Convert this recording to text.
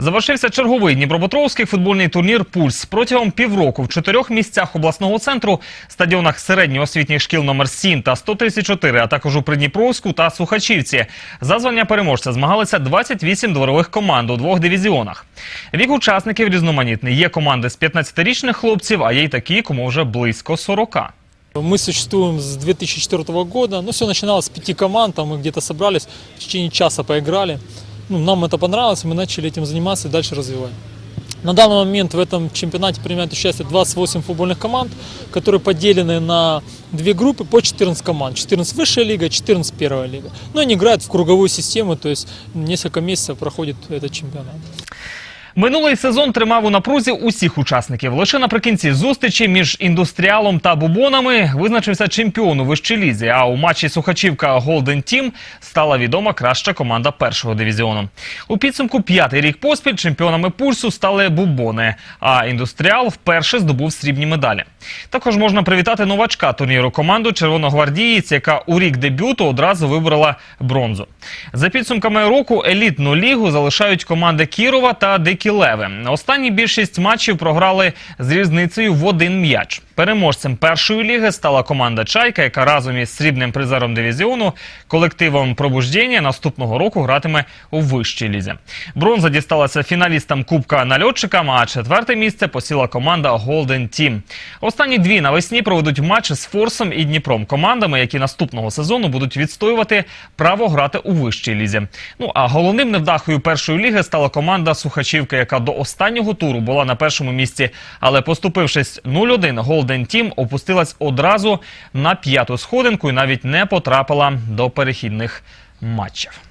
Завершився черговий Дніпропетровський футбольний турнір Пульс. Протягом півроку в чотирьох місцях обласного центру, стадіонах середньоосвітніх шкіл номер 7 та 134, а також у Придніпровську та Сухачівці. За звання переможця змагалися 28 дворових команд у двох дивізіонах. Вік учасників різноманітний. Є команди з 15-річних хлопців, а є й такі, кому вже близько 40. Мы существуем с 2004 года. Ну, все начиналось с пяти команд. Там мы где-то собрались, в течение часа поиграли. Ну, нам это понравилось, мы начали этим заниматься и дальше развивать. На данный момент в этом чемпионате принимает участие 28 футбольных команд, которые поделены на две группы по 14 команд. 14 высшая лига, 14 первая лига. Но они играют в круговую систему, то есть несколько месяцев проходит этот чемпионат. Минулий сезон тримав у напрузі усіх учасників. Лише наприкінці зустрічі між індустріалом та бубонами визначився чемпіон у вищій лізі. А у матчі Сухачівка Голден Тім стала відома краща команда першого дивізіону. У підсумку п'ятий рік поспіль чемпіонами пульсу стали бубони. А індустріал вперше здобув срібні медалі. Також можна привітати новачка турніру команду Червоногвардієць, яка у рік дебюту одразу вибрала бронзу. За підсумками року елітну лігу залишають команди Кірова та Дикі Леви. Останні більшість матчів програли з різницею в один м'яч. Переможцем першої ліги стала команда Чайка, яка разом із срібним призером дивізіону колективом пробуждення наступного року гратиме у вищій лізі. Бронза дісталася фіналістам Кубка нальотчикам, а четверте місце посіла команда Golden Team. Останні дві навесні проведуть матчі з Форсом і Дніпром командами, які наступного сезону будуть відстоювати право грати у вищій лізі. Ну а головним невдахою першої ліги стала команда Сухачівка, яка до останнього туру була на першому місці, але поступившись 0-1, Голден Тім опустилась одразу на п'яту сходинку і навіть не потрапила до перехідних матчів.